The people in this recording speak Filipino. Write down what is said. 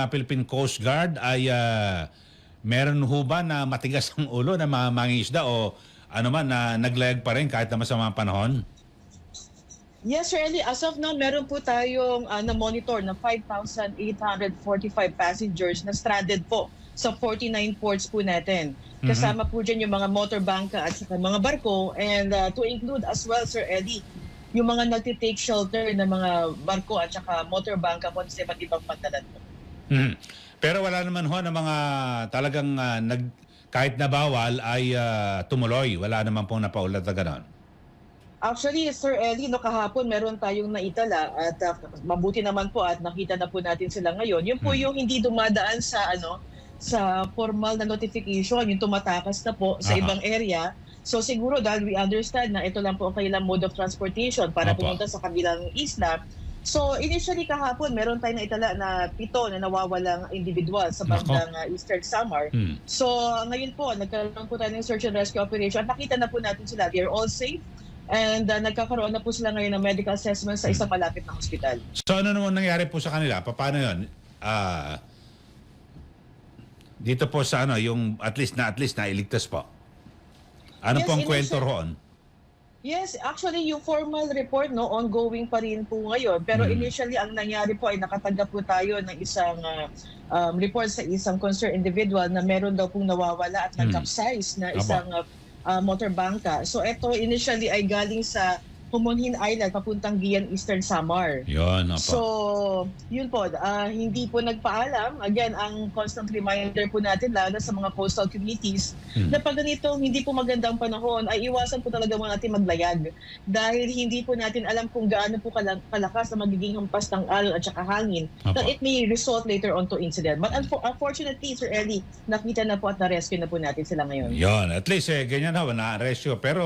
ah, Philippine Coast Guard ay ah, meron ho ba na matigas ang ulo ng mga mangingisda o ano man na naglayag pa rin kahit na masamang panahon? Yes, Sir Eli. As of now, meron po tayong ah, na-monitor na 5,845 passengers na stranded po sa 49 ports po natin. Kasama po dyan yung mga motor bangka at saka mga barko and ah, to include as well, Sir Eddie, yung mga nagtitake shelter ng mga barko at saka motor bangka po sa iba't ibang pantalan po. Mhm. Pero wala naman ho ng mga talagang ah, nag kahit na bawal ay ah, tumuloy. Wala naman pong napaulat na ganon. Actually, Sir Eli, no, kahapon meron tayong naitala at uh, mabuti naman po at nakita na po natin sila ngayon. Yun po Hmm. yung hindi dumadaan sa ano sa formal na notification, yung tumatakas na po sa Aha. ibang area. So siguro dahil we understand na ito lang po ang kailang mode of transportation para Opo. pumunta sa kabilang isla. So initially kahapon meron tayong naitala na pito na nawawalang individual sa bandang uh, Eastern Samar. Hmm. So ngayon po, nagkaroon po tayo ng search and rescue operation. At nakita na po natin sila. They're all safe. And uh, nagkakaroon na po sila ngayon ng medical assessment sa isang malapit na hospital. So ano naman nangyari po sa kanila? Pa- Paano yun? Ah, dito po sa ano, yung at least na at least na iligtas po. Ano Yes, pong kwento roon? Yes, actually yung formal report no ongoing pa rin po ngayon. Pero Hmm. initially ang nangyari po ay nakatanggap po tayo ng isang uh, um, report sa isang concerned individual na meron daw pong nawawala at nag-capsize na isang uh, uh, motor bangka. So ito initially ay galing sa Pumunhin Island papuntang Gian Eastern Samar. Yun, opo. So, yun po, ah, hindi po nagpaalam. Again, ang constant reminder po natin, lalo na sa mga coastal communities, Hmm. na pag ganito, hindi po magandang panahon, ay iwasan po talaga muna natin maglayag. Dahil hindi po natin alam kung gaano po kala- kalakas na magiging hampas ng alon at saka hangin. Opo. That it may result later on to incident. But unfo- unfortunately, Sir Ellie, nakita na po at na-rescue na po natin sila ngayon. Yun, at least eh, ganyan na-arrest yun. Pero